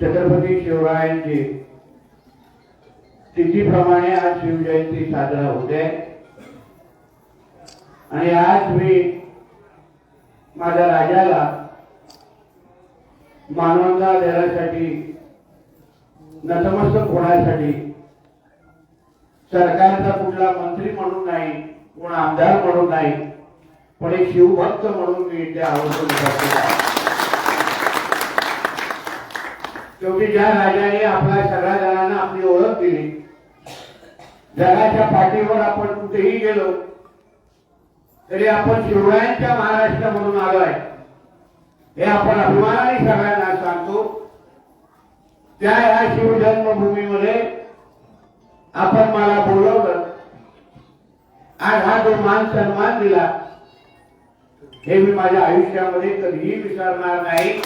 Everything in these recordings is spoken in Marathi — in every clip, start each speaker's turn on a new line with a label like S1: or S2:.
S1: छत्रपती शिवरायांची तिथीप्रमाणे आज शिवजयंती साजरा होते आणि आज मी माझ्या राजाला मानवता देण्यासाठी नतमस्तक होण्यासाठी सरकारचा कुठला मंत्री म्हणून नाही कोण आमदार म्हणून नाही पण एक शिवभक्त म्हणून मी इथे आवर्जून शेवटी ज्या राजाने आपल्या सगळ्या जणांना आपली ओळख दिली जगाच्या पाठीवर आपण कुठेही गेलो तरी आपण शिवरायांच्या महाराष्ट्र म्हणून आलो आहे. हे आपण अभिमानाने सगळ्यांना सांगतो. त्या या शिवजन्मभूमीमध्ये आपण मला बोलवलं. आज हा जो मान सन्मान दिला हे मी माझ्या आयुष्यामध्ये कधीही विसरणार नाही.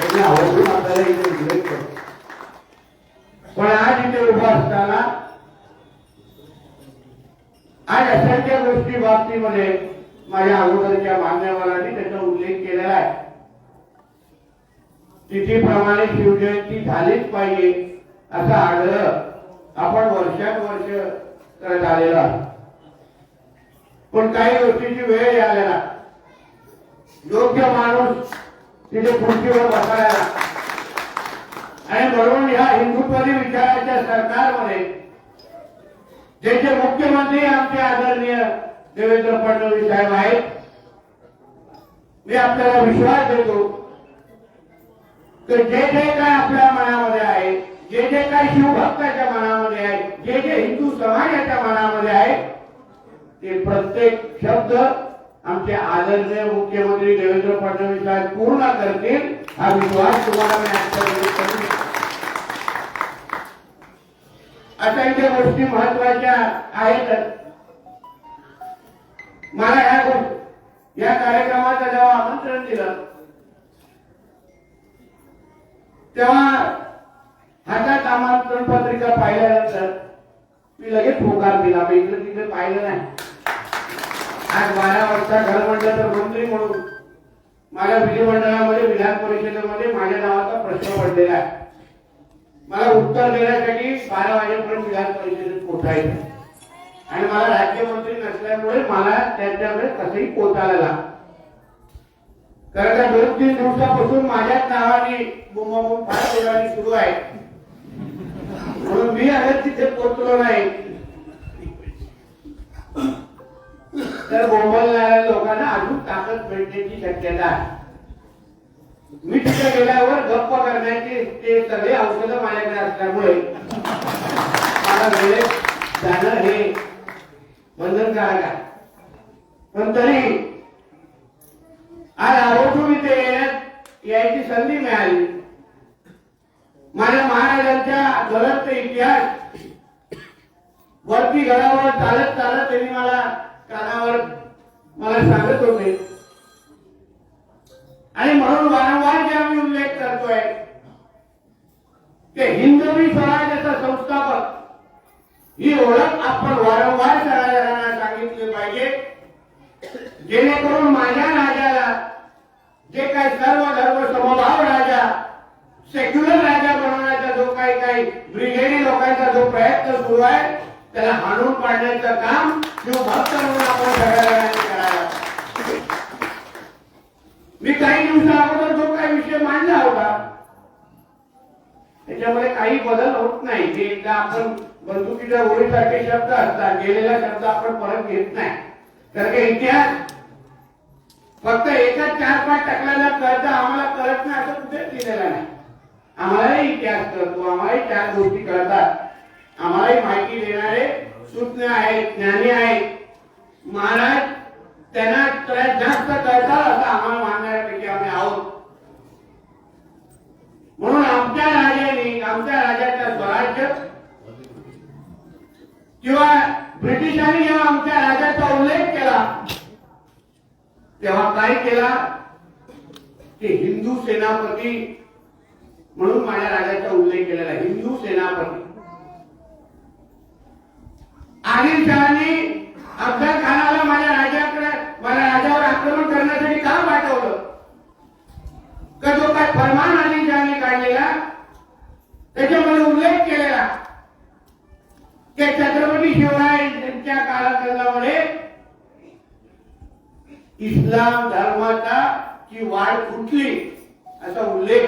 S1: त्यांनी आवर्जून आपल्याला इथे उल्लेख करतो पण आज इथे उभा असताना आज असंख्य गोष्टी बाबतीमध्ये माझ्या अगोदरच्या मान्यवरांनी त्याचा उल्लेख केलेला आहे. तिथीप्रमाणे शिवजयंती झालीच पाहिजे असा आग्रह आपण वर्षानुवर्ष करत आलेलो आहे पण काही गोष्टीची वेळ आलेला योग्य माणूस तिथे खुर्चीवर बसायला. आणि म्हणून ह्या हिंदुत्वादी विचाराच्या सरकारमध्ये जे जे मुख्यमंत्री आमचे आदरणीय देवेंद्र फडणवीस साहेब आहेत मी आपल्याला विश्वास देतो की जे जे काय आपल्या मनामध्ये आहे जे जे काय शिवभक्ताच्या मनामध्ये आहे जे जे हिंदू समाजाच्या मनामध्ये आहे ते प्रत्येक शब्द आमचे आदरणीय मुख्यमंत्री देवेंद्र फडणवीस साहेब पूर्ण करतील हा विश्वास तुम्हाला मी असंख्य गोष्टी महत्त्वाच्या आहेत. मला ह्या गोष्टी या कार्यक्रमाचं जेव्हा आमंत्रण दिलं तेव्हा हातात आमंत्रण पत्रिका पाहिल्यानंतर मी लगेच होकार दिला मी इकडे तिकडे पाहिलं नाही. आज बारा वाजता घर म्हटलं तर मंत्री म्हणून. माझ्या विधिमंडळामध्ये विधान परिषदेमध्ये माझ्या नावाचा प्रश्न पडलेला आहे. मला उत्तर देण्यासाठी बारा वाजेपर्यंत विधान परिषदेत पोचायचं आणि मला राज्यमंत्री नसल्यामुळे मला त्यांच्याकडे कसंही पोचायला लागलं. कारण त्या दोन तीन दिवसापासून माझ्याच नावाने बुंबाबुंब फार जोराने सुरू आहे. म्हणून मी अगर तिथे पोचलो नाही. तर बोंबलणाऱ्या लोकांना अजून ताकद भेटण्याची शक्यता आहे. मी तिथे गेल्यावर गप्प करण्याचे ते सगळे औषधं माझ्याकडे असल्यामुळे मला वेळेत जाणं हे बंधनकारक आहे. पण तरी आज आरोग्य इथे येण्यात यायची संधी मिळाली. माझ्या महाराजांच्या घरात इतिहास वरती घरावर चालत चालत त्यांनी मला कानावर मला सांगत होते. आणि म्हणून वारंवार जे आम्ही उल्लेख करतोय ते हिंदवी स्वराज्याचा संस्थापक ही ओळख आपण वारंवार सगळ्यांना सांगितली पाहिजे. जेणेकरून माझ्या राजाला जे काही सर्व धर्म समभाव राजा सेक्युलर राजा बनवण्याचा जो काही काही ब्रिगेडी लोकांचा जो प्रयत्न सुरू आहे त्याला हाणून पाडण्याचं काम शिवभक्त म्हणून आपण सगळ्या मी काही दिवसा अगोदर जो काही विषय मांडला होता त्याच्यामध्ये काही बदल होत नाही. जे एकदा आपण बंदुकीच्या ओळीसारखे शब्द असतात गेलेला शब्द आपण परत घेत नाही. तर काही इतिहास. फक्त एकच चार पाच टकल्याला कळतं आम्हाला कळत नाही असं कुठेच लिहिलेलं नाही. आम्हालाही इतिहास कळतो आम्हालाही चार गोष्टी कळतात. आम्हालाही माहिती देणारे सुज्ञ आहेत ज्ञानी आहेत. महाराज त्यांना जास्त करतात असं आम्हाला मानणाऱ्यापैकी आम्ही आहोत. म्हणून आमच्या राजाने आमच्या राजाचा स्वराज्य किंवा ब्रिटिशांनी जेव्हा आमच्या राजाचा उल्लेख केला तेव्हा काय केला? की हिंदू सेनापती म्हणून माझ्या राजाचा उल्लेख केलेला हिंदू सेनापती. आदिलशहाने अफजल खानाला माझ्या राजाकडे माझ्या राजावर आक्रमण करण्यासाठी का पाठवलं? का जो काय फरमान आदिलशहाने काढलेला? त्याच्यामध्ये उल्लेख केलेला. की छत्रपती शिवराय यांच्या कालखंडामध्ये इस्लाम धर्माचा ची वाढ कुठली असा उल्लेख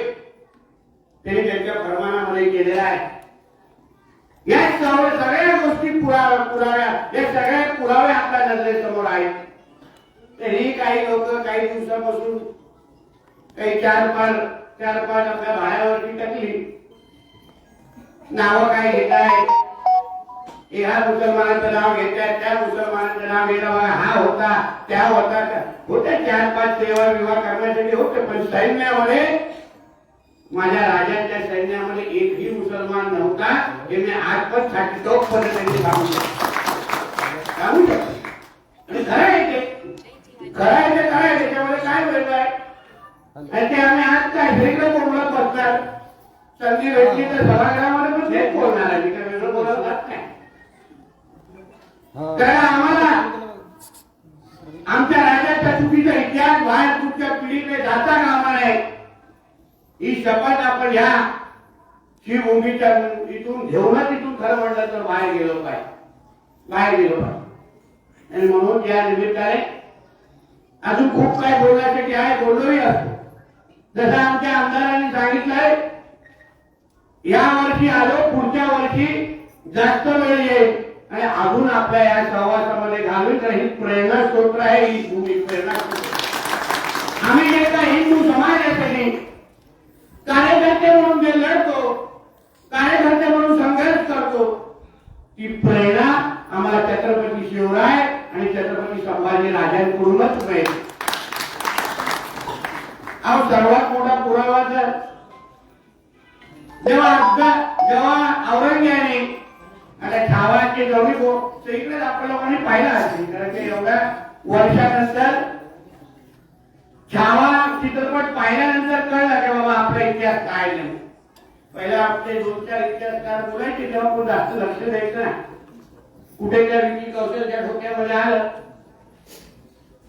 S1: त्यांनी त्यांच्या फरमानामध्ये केलेला आहे. या सर्व सगळ्या गोष्टी पुराव्या पुराव्या. हे सगळे पुरावे आपल्या नजरेसमोर आहेत. तरी काही लोक काही दिवसापासून काही चार पाच चार पाच आपल्या भाड्यावरती टाकली. नावं काय घेत आहेत. ह्या मुसलमानाचं नाव घेतात त्या मुसलमानाचं नाव घेणं बघा हा होता त्या होता. होत्या चार पाच सेवा विवाह करण्यासाठी होते पण सैन्यामध्ये माझ्या राजाच्या सैन्यामध्ये एकही मुसलमान नव्हता हे मी आज पण साठी टोक पद्धतीने सांगू शकतो सांगू शकतो आणि खरं आहे ते. खरं आहे ते खरं आहे. त्याच्यामध्ये काय वेगळं आहे? आणि ते आम्ही आज काय वेगळं बोलत बसणार? संधी भेटली तर सभागृहामध्ये पण तेच बोलणार आहे. मी काय वेगळं बोलत जात नाही. कारण आम्हाला आमच्या राजाच्या चुकीचा इतिहास बाहेर पुढच्या पिढीकडे जाता कामा नये ही शपथ आपण ह्या शिवभूमीच्या इथून घेऊनच इथून खरं म्हटलं तर बाहेर गेलो पाहिजे. बाहेर गेलो पाहिजे. आणि म्हणून या निमित्ताने अजून खूप काय बोलण्यासाठी आहे बोललोही असतो. जसं आमच्या आमदारांनी सांगितलंय या वर्षी आलो पुढच्या वर्षी जास्त वेळ येईल. आणि अजून आपल्या या सहवासामध्ये घालून तर ही प्रेरणा स्त्रोत आहे ही भूमी प्रेरणा आम्ही जे का हिंदू समाजासाठी कार्यकर्ते म्हणून जे लढतो कार्यकर्ते म्हणून संघर्ष करतो. ती प्रेरणा आम्हाला छत्रपती शिवराय आणि छत्रपती संभाजी राजांकडूनच मिळेल हा सर्वात मोठा पुरावा तर जेव्हा अफगा- जेव्हा औरंगजेबाने आता ठावाचे जवळी गो तर इकडेच आपल्या लोकांनी पाहिला असेल? कारण की एवढ्या वर्षानंतर छावा चित्रपट पाहिल्यानंतर कळलं की बाबा आपला इतिहास काय नाही. पहिला आपले दोन चार इतिहासकार बोलायचे तेव्हा कोण जास्त लक्ष द्यायचं ना कुठे त्या विकी कौशलच्या डोक्यामध्ये आलं.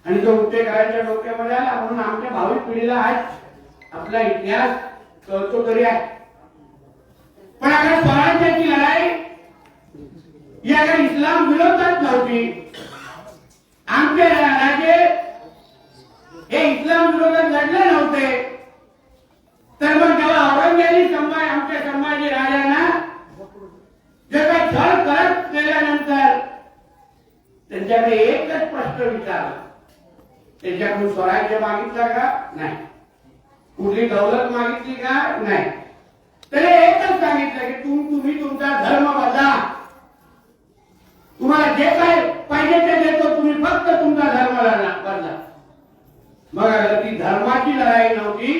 S1: आणि तो उद्योगाच्या डोक्यामध्ये आला म्हणून आमच्या भावी पिढीला आज आपला इतिहास कळतो तरी आहे. पण अगर स्वराज्याची लढाई ही अगर इस्लाम विरोधात नव्हती आमचे राजे हे इस्लाम विरोधात लढले नव्हते. तर मग जेव्हा औरंगजेबी संभाजी आमच्या संभाजी राजांना जे काही छळ करत केल्यानंतर त्यांच्याकडे एकच प्रश्न विचारला. त्याच्याकडून स्वराज्य मागितलं का? नाही. कुठली दौलत मागितली का? नाही. त्याने एकच सांगितलं की तुम तुम्ही तुमचा धर्म बदला. तुम्हाला जे काय पाहिजे ते देतो तुम्ही फक्त तुमचा धर्म बदला. मग ती धर्माची लढाई नव्हती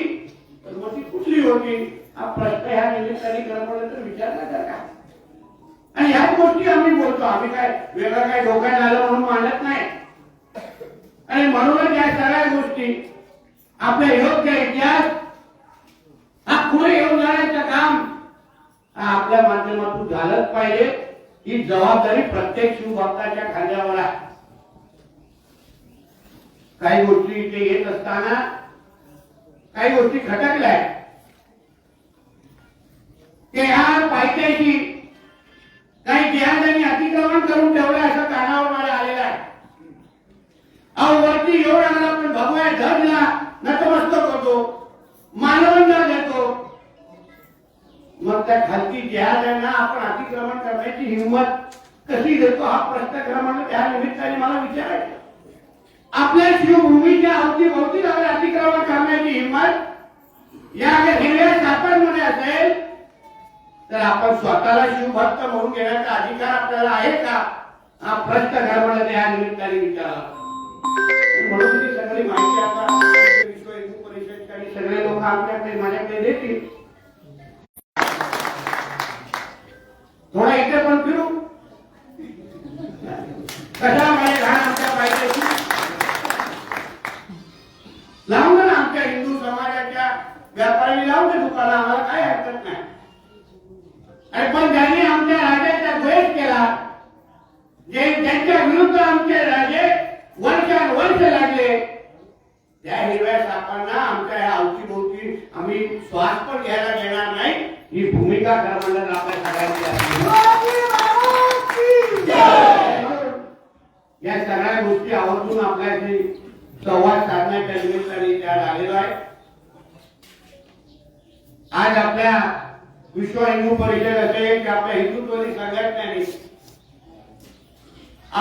S1: तर मग ती कुठली होती? हा प्रश्न ह्या निमित्ताने करमवलं तर विचारला तर का? आणि ह्याच गोष्टी आम्ही बोलतो. आम्ही काय वेगळं काय डोक्यात आलं म्हणून मानत नाही. आणि म्हणूनच या सगळ्या गोष्टी आपल्या योग्य इतिहास हा पुढे येऊन जाण्याचं काम आपल्या माध्यमातून झालंच पाहिजे. ही जबाबदारी प्रत्येक शिवभक्ताच्या खांद्यावर आहे. काही गोष्टी इथे येत असताना काही गोष्टी खटकल्या आहेत. ह्या पायथ्याशी काही जिहाजांनी अतिक्रमण करून ठेवलं असं कानावर मला आलेलं आहे. अहो वरती येऊन आला पण भगवान धरला नतमस्तक होतो मानवंदना देतो. मग त्या खालती जहाजांना आपण अतिक्रमण करण्याची हिंमत कशी देतो हा प्रश्न क्रमांक म्हणजे त्या निमित्ताने मला विचारायचा आपल्या शिवभूमीच्या अवतीभोवती जाऊन अतिक्रमण करण्याची हिंमत या हिरव्या सापांमध्ये असेल तर आपण स्वतःला शिवभक्त म्हणून घेण्याचा अधिकार आपल्याला आहे का? हा प्रश्न धर्माला त्या निमित्ताने विचारला म्हणून ती सगळी माहिती आता विश्व हिंदू परिषद आणि सगळे लोक आपल्याकडे माझ्याकडे देतील. थोडा इथे पण फिरू. कशा माझे श्वास पण घ्यायला देणार नाही. ही भूमिका तर आपल्या सगळ्यांची असते. या सगळ्या गोष्टी आवर्जून आपल्याशी संवाद साधण्याच्या निमित्ताने त्या आलेलो आहे. आज आपल्या विश्व हिंदू परिषद असेल की आपल्या हिंदुत्वनी संघटनेने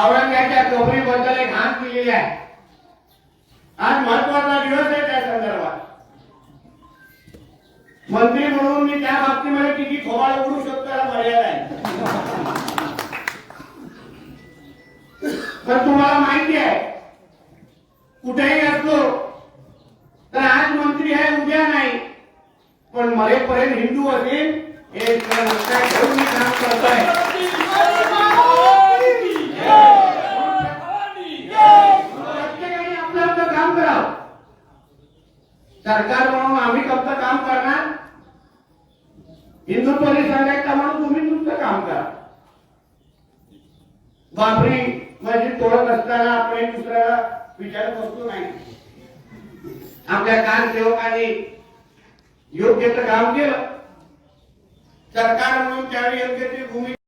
S1: औरंगाच्या कबरीबद्दल एक हात दिलेली आहे. आज महत्त्वाचा दिवस आहे त्या संदर्भात मंत्री म्हणून मी त्या बाबतीमध्ये किती खोबाळ उडू शकतो याला मर्यादा आहे. तर तुम्हाला माहिती आहे कुठेही असलो तर आज मंत्री आहे उद्या नाही पण मरेपर्यंत हिंदू असेल हे सगळं लक्षात मी काम करतोय. प्रत्येकाने आपलं आपलं काम करा सरकार म्हणून आम्ही फक्त काम करणार हिंदू संघटना म्हणून तुम्ही तुमचं काम करा? बाबरी म्हणजे तोडत असताना आपण दुसऱ्याला विचार बसतो नाही. आपल्या कार सेवकांनी योग्य तर काम केलं. सरकार म्हणून त्यावेळी योग्य ती भूमिका